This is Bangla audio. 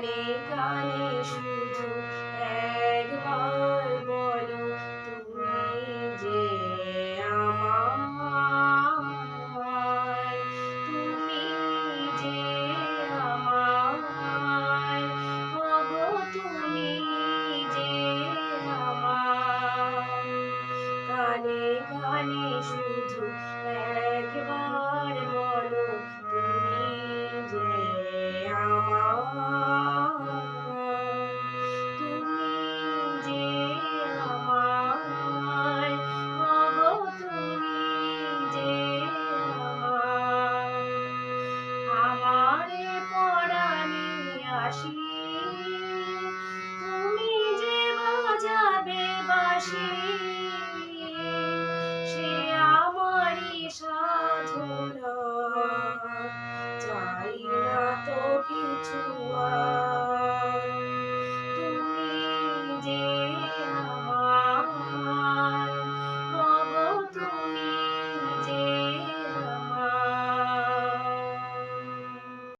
Ganesh, Ganesh, Ganesh. বাসি। তুমি যে বাজাবে বাসি সে আমারই সাধনা। চাই না তো কিছু আর।